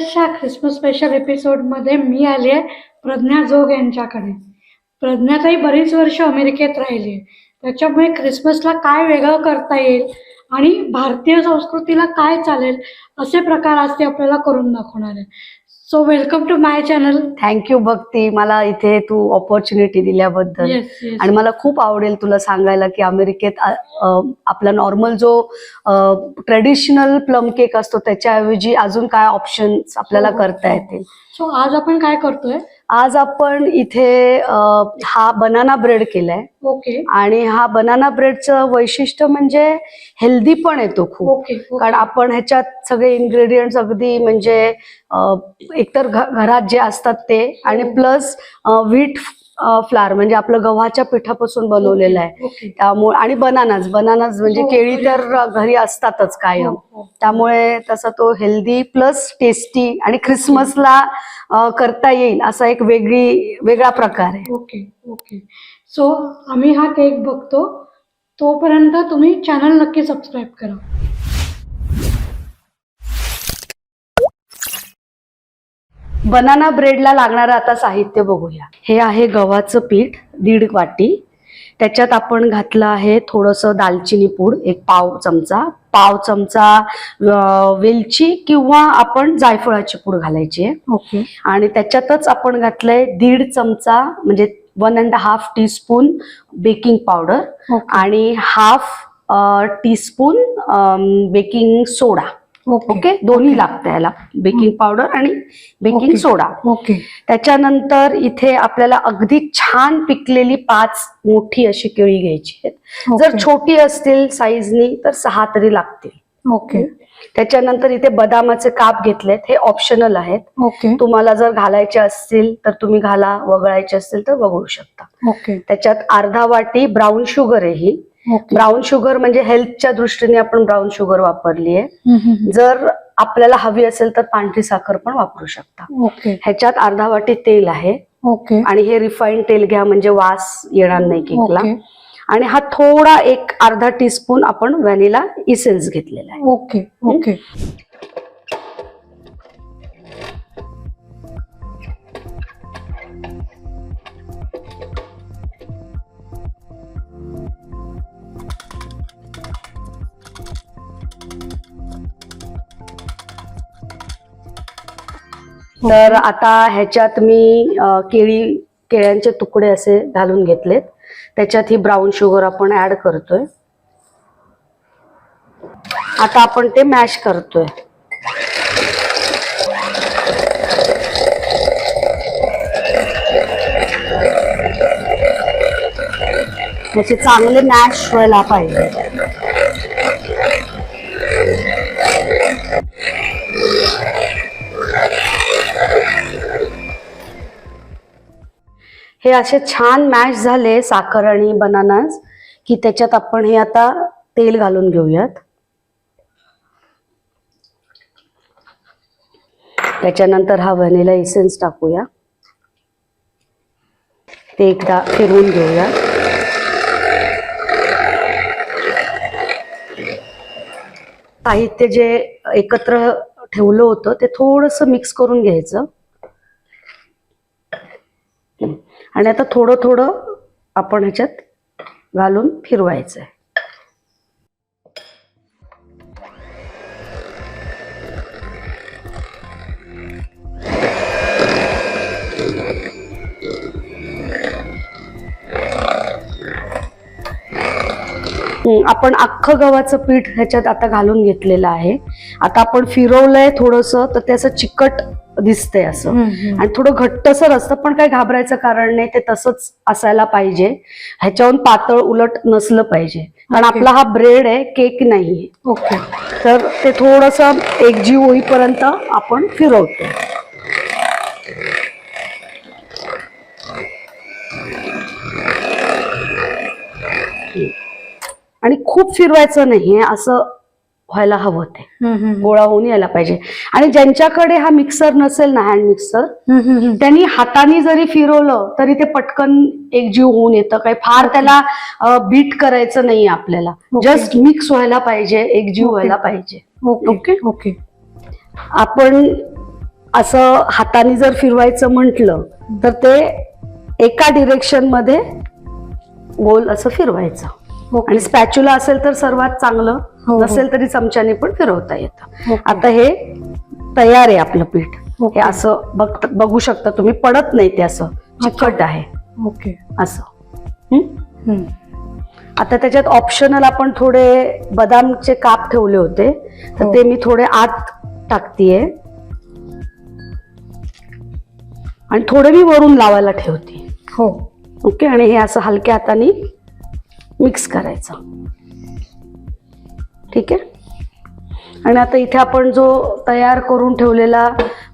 डिलिशियसच्या Christmas special एपिसोडमध्ये मी आली आहे प्रज्ञा जोग यांच्याकडे. प्रज्ञाताई बरीच वर्ष अमेरिकेत राहिली आहे त्याच्यामुळे ख्रिसमसला काय वेगळं करता येईल आणि भारतीय संस्कृतीला काय चालेल असे प्रकार आज ते आपल्याला करून दाखवणार आहे so welcome to my channel thank you Bhakti मला इथे तू ऑपॉर्च्युनिटी दिल्याबद्दल. आणि मला खूप आवडेल तुला सांगायला की अमेरिकेत आपला नॉर्मल जो ट्रेडिशनल प्लम केक असतो त्याच्याऐवजी अजून काय ऑप्शन्स आपल्याला हो, करता हो. येतील सो आज आपण काय करतोय? आज आपण इथे अ, हा बनाना ब्रेड केलाय. ओके आणि हा बनाना ब्रेडचं वैशिष्ट्य म्हणजे हेल्दी पण येतो खूप. ओके कारण आपण ह्याच्यात सगळे इन्ग्रेडियंट्स अगदी म्हणजे अ, एकतर घ- घरात जे असतात ते आणि हो. प्लस व्हीट फ्लार म्हणजे आपलं गव्हाच्या पिठापासून बनवलेलं आहे. त्यामुळे आणि बनानाच बनानाच म्हणजे हो, केळी तर घरी असतातच कायम. हो, हो. त्यामुळे तसा तो हेल्दी प्लस टेस्टी आणि ख्रिसमसला करता येईल असा एक वेगळी वेगळा प्रकार आहे. Okay okay. सो आम्ही हा केक बघतो. तोपर्यंत तुम्ही चॅनल नक्की सबस्क्राईब करा. बनाना ब्रेडला लागणारं आता साहित्य बघूया. हे आहे गव्हाचं पीठ दीड वाटी. त्याच्यात आपण घातलं आहे थोडंसं दालचिनी पूड एक पाव चमचा. पाव चमचा वेलची किंवा आपण जायफळाची पूड घालायची आहे. ओके. आणि त्याच्यातच आपण घातलंय दीड चमचा म्हणजे one and half teaspoon baking powder आणि half teaspoon baking soda okay दोन्ही लागतं याला बेकिंग पावडर आणि बेकिंग. सोडा ओके त्याच्यानंतर इथे आपल्याला अगदी छान पिकलेली पाच मोठी अशी केळी घ्यायची आहेत. जर छोटी असतील साईजनी तर सहा तरी लागतील. ओके त्याच्यानंतर इथे बदामाचे काप घेतलेत. हे ऑप्शनल आहेत. ओके तुम्हाला जर घालायचे असतील तर तुम्ही घाला. वगळायचे असतील तर वगळू शकता. ओके त्याच्यात अर्धा वाटी ब्राऊन शुगर आहे ही. ब्राऊन शुगर म्हणजे हेल्थच्या दृष्टीने आपण ब्राऊन शुगर वापरली आहे जर आपल्याला हवी असेल तर पांढरी साखर पण वापरू शकता. ह्याच्यात अर्धा वाटी तेल आहे. ओके आणि हे रिफाईंड तेल घ्या म्हणजे वास येणार नाही केकला. आणि हा थोडा एक अर्धा टीस्पून आपण व्हॅनिला इसेन्स घेतलेला आहे. ओके ओके तर आता ह्याच्यात मी केळी केळ्यांचे तुकडे असे घालून घेतलेत. त्याच्यात ही ब्राऊन शुगर आपण ऍड करतोय. आता आपण ते मॅश करतोय. त्याचे चांगले मॅश व्हायला पाहिजे. हे असे छान मॅश झाले साखर आणि बनानास की त्याच्यात आपण हे आता तेल घालून घेऊयात. त्याच्यानंतर हा व्हॅनिला इसेन्स टाकूया. ते एकदा फिरवून घेऊया. साहित्य जे एकत्र ठेवलं होतं ते थोडंसं मिक्स करून घ्यायचं. आणि आता थोडं थोडं आपण ह्याच्यात घालून फिरवायचं आहे आपण अख्खं गव्हाचं पीठ ह्याच्यात आता घालून घेतलेलं आहे. आता आपण फिरवलंय थोडंसं तर त्याचं चिकट दिसतंय असं. आणि थोडं घट्टसर असतं पण काही घाबरायचं कारण नाही ते तसंच असायला पाहिजे. ह्याच्याहून पातळ उलट नसलं पाहिजे. कारण. आपला हा ब्रेड आहे केक नाहीये ओके तर ते थोडस एकजीव होईपर्यंत आपण फिरवतो. आणि खूप फिरवायचं नाहीये असं व्हायला हवं ते. गोळा होऊन यायला पाहिजे आणि ज्यांच्याकडे हा मिक्सर नसेल ना हँड मिक्सर. त्यांनी हाताने जरी फिरवलं तरी ते पटकन एकजीव होऊन येतं काही फार त्याला बीट करायचं नाही आपल्याला. जस्ट मिक्स व्हायला पाहिजे एकजीव. व्हायला पाहिजे ओके ओके. आपण असं हाताने जर फिरवायचं म्हटलं तर ते एका डिरेक्शनमध्ये गोल असं फिरवायचं. आणि स्पॅच्युला असेल तर सर्वात चांगलं. नसेल तरी चमच्याने पण फिरवता येतं. ओके. आता हे तयार आहे आपलं पीठ. हे असं बघ बघू शकता तुम्ही पडत नाही ते असं. चिकट आहे. ओके. असं. हं? आता त्याच्यात ऑप्शनल आपण थोडे बदामचे काप ठेवले होते. तर हो. ते मी थोडे आत टाकतीये. आणि थोडे मी वरून लावायला ठेवते. हो. ओके? आणि हे असं हलक्या हाताने मिक्स करायचं. ठीक आहे? आणि आता इथे आपण जो तयार करून ठेवलेला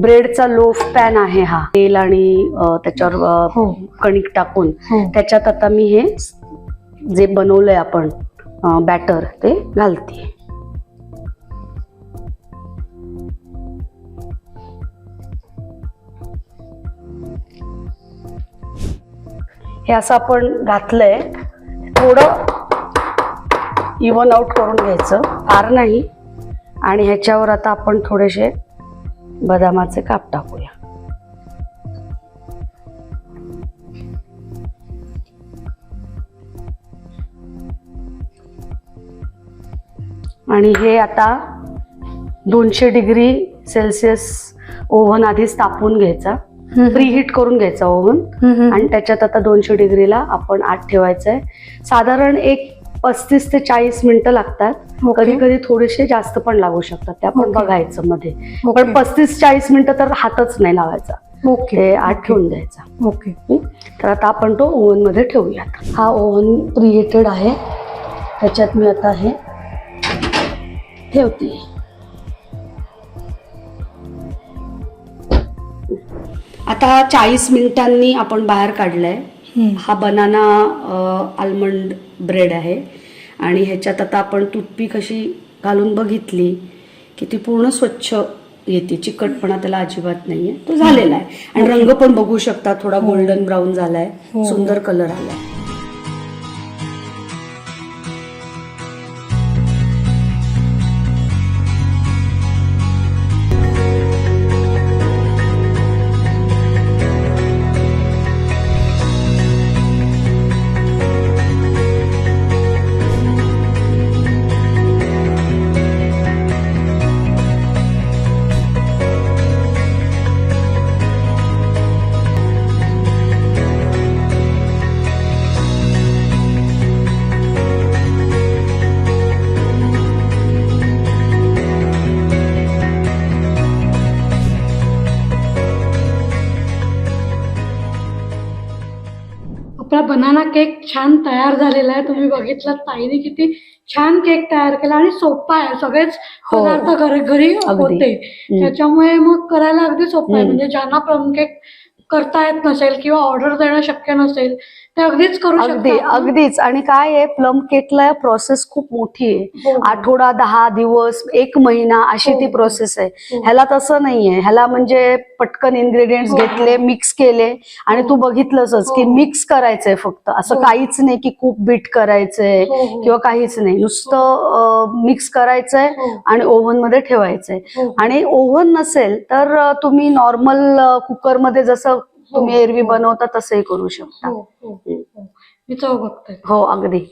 ब्रेडचा लोफ पॅन आहे हा तेल आणि त्याच्यावर हो. कणिक टाकून हो. त्याच्यात आता मी हे जे बनवलंय आपण बॅटर ते घालते हे असं आपण घातलंय. थोडं इवन आउट करून घ्यायचं. फार नाही. आणि ह्याच्यावर आता आपण थोडेसे बदामाचे काप टाकूया. आणि हे आता दोनशे डिग्री सेल्सिअस ओव्हन आधीच तापवून घ्यायचा. प्रीहीट करून घ्यायचा ओव्हन. आणि त्याच्यात आता दोनशे डिग्रीला आपण आत ठेवायचं आहे साधारण एक पस्तीस ते चाळीस मिनिटं लागतात. कधी कधी थोडेसे जास्त पण लागू शकतात. ते आपण ओके. बघायचं मध्ये. पण पस्तीस चाळीस मिनिटं तर हातच नाही लावायचा. ओके. आत ठेवून द्यायचा. ओके? तर आता आपण तो ओव्हनमध्ये ठेवूयात. हा ओव्हन प्रिहेटेड आहे. त्याच्यात मी आता हे ठेवते. आता चाळीस मिनिटांनी आपण बाहेर काढलाय. हा बनाना आल्मंड ब्रेड आहे. आणि ह्याच्यात आता आपण टूथपिक अशी घालून बघितली की ती पूर्ण स्वच्छ येते. चिकटपणा त्याला अजिबात नाहीये. तो झालेला आहे. आणि रंग पण बघू शकता. थोडा गोल्डन ब्राऊन झालाय. हो. सुंदर कलर आलाय. बनाना केक छान तयार झालेला आहे तुम्ही बघितलं ताईने किती छान केक तयार केला आणि सोपा आहे सगळेच हो. पदार्थ घरी घरी. होते. त्याच्यामुळे मग करायला अगदी सोपं आहे. म्हणजे ज्यांना प्लम केक करता येत नसेल किंवा ऑर्डर देणं शक्य नसेल ते अगदीच करू अगदी अगदीच आणि काय आहे प्लम केकला प्रोसेस खूप मोठी आहे हो. आठवडा दहा दिवस एक महिना अशी ती हो. प्रोसेस आहे हो. ह्याला तसं नाहीये ह्याला म्हणजे पटकन इन्ग्रेडियंट्स हो. घेतले मिक्स केले आणि हो. तू बघितलंच की हो. मिक्स करायचंय फक्त असं हो. काहीच नाही की खूप बीट करायचंय हो, हो. किंवा काहीच नाही नुसतं मिक्स करायचंय हो. आणि ओव्हनमध्ये ठेवायचंय हो. आणि ओव्हन नसेल तर तुम्ही नॉर्मल कुकरमध्ये जसं तुम्ही एरवी हो. बनवता तसंही करू शकता. हो, हो, हो. मी चव बघते. हो अगदी.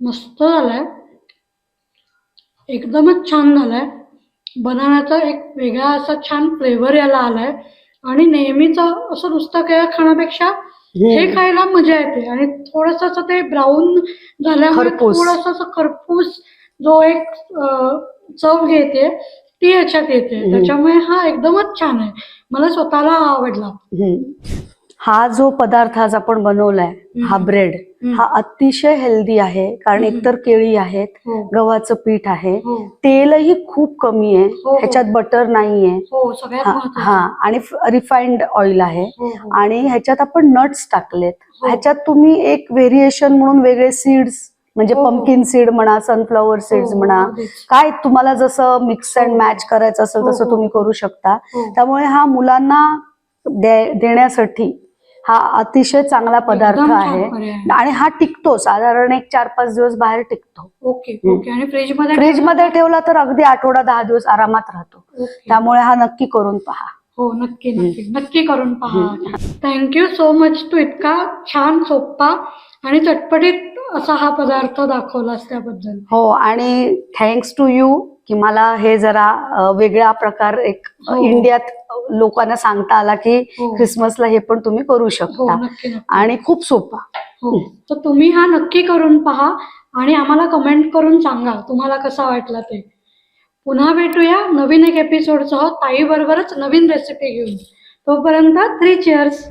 मस्त झालाय. एकदमच छान झालाय. बनानाचा एक वेगळा असा छान फ्लेवर याला आलाय. आणि नेहमीच असं नुसतं केळ खाण्यापेक्षा हे. खायला मजा येते. आणि थोडस असं ते ब्राऊन झाल्यामुळे खरपूस. थोडस असं खरपूस जो एक चव घेते ती ह्याच्यात येते. त्याच्यामुळे हा एकदमच छान आहे मला स्वतःला आवडला. हा जो पदार्थ आज आपण बनवलाय हा. ब्रेड. हा अतिशय हेल्दी आहे कारण. एकतर केळी आहेत हो गव्हाचं पीठ आहे हो तेलही खूप कमी आहे हो. ह्याच्यात बटर नाहीये हो आणि रिफाइंड ऑइल आहे आणि ह्याच्यात आपण नट्स टाकलेत. ह्याच्यात तुम्ही एक व्हेरिएशन म्हणून वेगळे सीड्स म्हणजे हो, हो. सीड म्हणा सनफ्लॉवर सीड्स हो, म्हणा. काय तुम्हाला जसं मिक्स अँड हो. मॅच करायचं असेल हो, तसं हो. तुम्ही करू शकता हो. त्यामुळे हा मुलांना देण्यासाठी हा अतिशय चांगला पदार्थ आहे. आणि हा टिकतो साधारण एक चार पाच दिवस बाहेर टिकतो ओके आणि फ्रीजमध्ये फ्रीजमध्ये ठेवला तर अगदी आठवडा दहा दिवस आरामात राहतो. त्यामुळे हा नक्की करून पहा हो नक्की नक्की नक्की करून पहा थँक्यू सो मच तू इतका छान सोप्पा आणि चटपटीत असा हा पदार्थ दाखवलास त्याबद्दल हो आणि थँक्स टू यू की मला हे जरा वेगळा प्रकार एक हो. इंडियात लोकांना सांगता आला की हो. क्रिसमसला हे पण तुम्ही करू हो शकता. आणि खूप सोपा. हो. तर तुम्ही हा नक्की करून पहा आणि आम्हाला कमेंट करून सांगा तुम्हाला कसा वाटला ते. पुन्हा भेटूया नवीन एक एपिसोडसह ताई बरोबरच नवीन रेसिपी घेऊन. तोपर्यंत थ्री चेअर्स